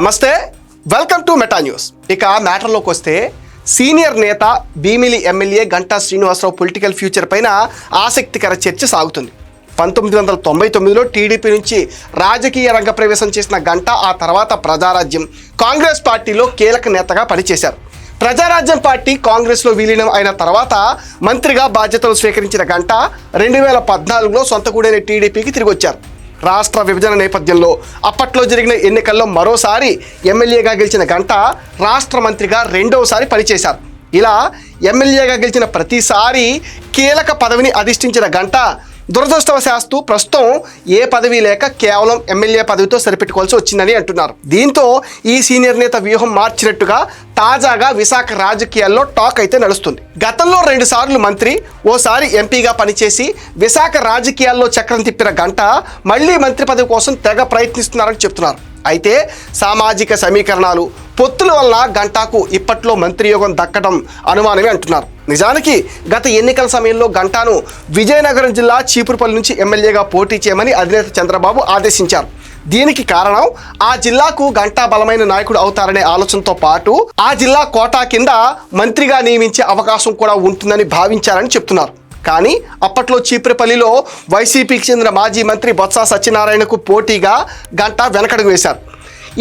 నమస్తే welcome to meta news. ఇక మ్యాటర్లోకి వస్తే సీనియర్ నేత Bheemili MLA Ganta Srinivasarao political future పైన ఆసక్తికర చర్చ సాగుతుంది. పంతొమ్మిది వందల తొంభై తొమ్మిదిలో టీడీపీ నుంచి రాజకీయ రంగ ప్రవేశం చేసిన గంట ఆ తర్వాత ప్రజారాజ్యం. కాంగ్రెస్ పార్టీలో కీలక నేతగా పనిచేశారు. ప్రజారాజ్యం పార్టీ కాంగ్రెస్లో విలీనం అయిన తర్వాత మంత్రిగా బాధ్యతలు స్వీకరించిన గంట రెండు వేల పద్నాలుగులో సొంత కూడైన టీడీపీకి తిరిగి వచ్చారు రాష్ట్ర విభజన నేపథ్యంలో అప్పట్లో జరిగిన ఎన్నికల్లో మరోసారి ఎమ్మెల్యేగా గెలిచిన గంట రాష్ట్ర మంత్రిగా రెండవసారి పనిచేశారు. ఇలా ఎమ్మెల్యేగా గెలిచిన ప్రతిసారి కీలక పదవిని అధిష్ఠించిన గంట దురదృష్టవశాస్తు ప్రస్తుతం ఏ పదవి లేక కేవలం ఎమ్మెల్యే పదవితో సరిపెట్టుకోవాల్సి వచ్చిందని అంటున్నారు. దీంతో ఈ సీనియర్ నేత వ్యూహం మార్చినట్టుగా తాజాగా విశాఖ రాజకీయాల్లో టాక్ అయితే నడుస్తుంది. గతంలో రెండు సార్లు మంత్రి ఓసారి ఎంపీగా పనిచేసి విశాఖ రాజకీయాల్లో చక్రం తిప్పిన గంట మళ్ళీ మంత్రి పదవి కోసం తెగ ప్రయత్నిస్తున్నారని చెప్తున్నారు. అయితే సామాజిక సమీకరణాలు పొత్తుల వల్ల గంటాకు ఇప్పట్లో మంత్రి యోగం దక్కడం అనుమానమే అంటున్నారు. నిజానికి గత ఎన్నికల సమయంలో గంటాను విజయనగరం జిల్లా చీపురుపల్లి నుంచి ఎమ్మెల్యేగా పోటీ చేయమని అధినేత చంద్రబాబు ఆదేశించారు. దీనికి కారణం ఆ జిల్లాకు గంటా బలమైన నాయకుడు అవుతారనే ఆలోచనతో పాటు ఆ జిల్లా కోటా కింద మంత్రిగా నియమించే అవకాశం కూడా ఉంటుందని భావించారని చెప్తున్నారు. కానీ అప్పట్లో చీపురపల్లిలో వైసీపీకి చెందిన మాజీ మంత్రి బొత్స సత్యనారాయణకు పోటీగా గంటా వెనకడుగు వేశారు.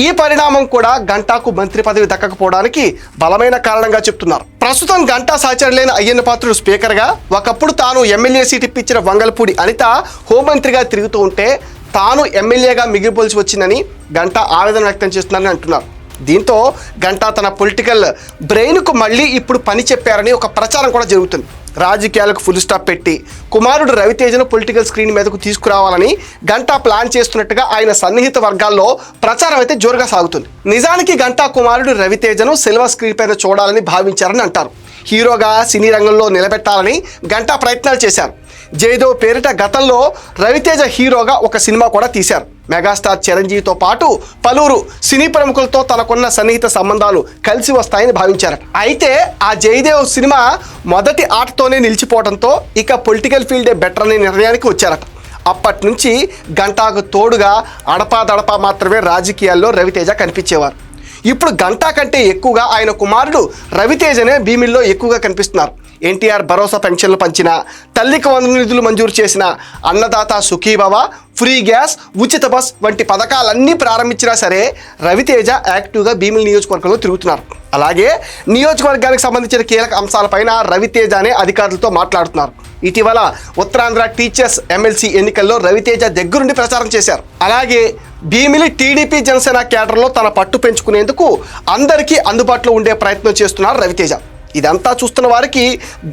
ఈ పరిణామం కూడా గంటాకు మంత్రి పదవి దక్కకపోవడానికి బలమైన కారణంగా చెప్తున్నారు. ప్రస్తుతం గంటా సహచరులైన అయ్యన్న పాత్రుడు స్పీకర్గా ఒకప్పుడు తాను ఎమ్మెల్యే సీట్ ఇప్పించిన వంగల్పూడి అనిత హోంమంత్రిగా తిరుగుతూ ఉంటే తాను ఎమ్మెల్యేగా మిగిలిపోల్సి వచ్చిందని గంటా ఆవేదన వ్యక్తం చేస్తున్నారని అంటున్నారు. దీంతో గంటా తన పొలిటికల్ బ్రెయిన్కు మళ్ళీ ఇప్పుడు పని చెప్పారని ఒక ప్రచారం కూడా జరుగుతుంది. రాజకీయాలకు ఫుల్ స్టాప్ పెట్టి కుమారుడు రవితేజను పొలిటికల్ స్క్రీన్ మీదకు తీసుకురావాలని గంటా ప్లాన్ చేస్తున్నట్టుగా ఆయన సన్నిహిత వర్గాల్లో ప్రచారం అయితే జోరుగా సాగుతుంది. నిజానికి గంటా కుమారుడు రవితేజను సిల్వర్ స్క్రీన్ పైన చూడాలని భావించారని అంటారు. హీరోగా సినీ రంగంలో నిలబెట్టాలని గంటా ప్రయత్నాలు చేశారు. జయదేవ్ పేరిట గతంలో రవితేజ హీరోగా ఒక సినిమా కూడా తీశారు. మెగాస్టార్ చిరంజీవితో పాటు పలువురు సినీ ప్రముఖులతో తనకున్న సన్నిహిత సంబంధాలు కలిసి వస్తాయని భావించారు అయితే ఆ జయదేవ్ సినిమా మొదటి ఆటతోనే నిలిచిపోవడంతో ఇక పొలిటికల్ ఫీల్డే బెటర్ అనే నిర్ణయానికి వచ్చారట. అప్పటి నుంచి గంటాకు తోడుగా అడపాదడపా మాత్రమే రాజకీయాల్లో రవితేజ కనిపించేవారు. ఇప్పుడు గంటా కంటే ఎక్కువగా ఆయన కుమారుడు రవితేజనే భీమిల్లో ఎక్కువగా కనిపిస్తున్నారు. ఎన్టీఆర్ భరోసా పెన్షన్లు పంచిన తల్లికి వంద నిధులు మంజూరు చేసిన అన్నదాత సుఖీభవ ఫ్రీ గ్యాస్ ఉచిత బస్ వంటి పథకాలన్నీ ప్రారంభించినా సరే రవితేజ యాక్టివ్గా భీమిలి నియోజకవర్గంలో తిరుగుతున్నారు. అలాగే నియోజకవర్గానికి సంబంధించిన కీలక అంశాలపైన రవితేజ అనే అధికారులతో మాట్లాడుతున్నారు. ఇటీవల ఉత్తరాంధ్ర టీచర్స్ ఎమ్మెల్సీ ఎన్నికల్లో రవితేజ దగ్గరుండి ప్రచారం చేశారు. అలాగే భీమిలి టీడీపీ జనసేన క్యాడర్లో తన పట్టు పెంచుకునేందుకు అందరికీ అందుబాటులో ఉండే ప్రయత్నం చేస్తున్నారు రవితేజ. ఇదంతా చూస్తున్న వారికి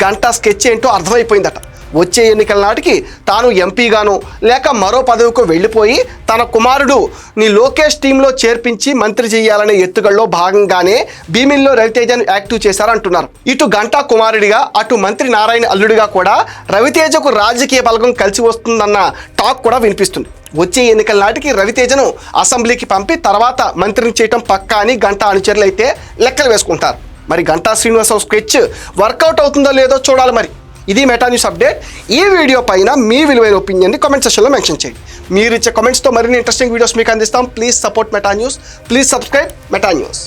గంట స్కెచ్ ఏంటో అర్థమైపోయిందట. వచ్చే ఎన్నికల నాటికి తాను ఎంపీగాను లేక మరో పదవికి వెళ్ళిపోయి తన కుమారుడు నీ లోకేష్ టీంలో చేర్పించి మంత్రి చేయాలనే ఎత్తుగడలో భాగంగానే భీమిల్లో రవితేజను యాక్టివ్ చేశారంటున్నారు. ఇటు గంటా కుమారుడిగా అటు మంత్రి నారాయణ అల్లుడిగా కూడా రవితేజకు రాజకీయ బలగం కలిసి వస్తుందన్న టాక్ కూడా వినిపిస్తుంది. వచ్చే ఎన్నికల నాటికి రవితేజను అసెంబ్లీకి పంపి తర్వాత మంత్రిని చేయటం పక్కా అని గంటా అనుచరులైతే లెక్కలు వేసుకుంటారు. మరి గంటా శ్రీనివాసరావు స్కెచ్ వర్కౌట్ అవుతుందో లేదో చూడాలి మరి. ఇది మెటా న్యూస్ అప్డేట్ ఈ వీడియో పైన మీ విలువైన ఒపీనియన్ని కామెంట్ సెక్షన్లో మెన్షన్ చేయండి. మీరు ఇచ్చే కామెంట్స్తో మరిన్ని ఇంట్రెస్టింగ్ వీడియోస్ మీకు అందిస్తాం. Please support Meta news please subscribe Meta news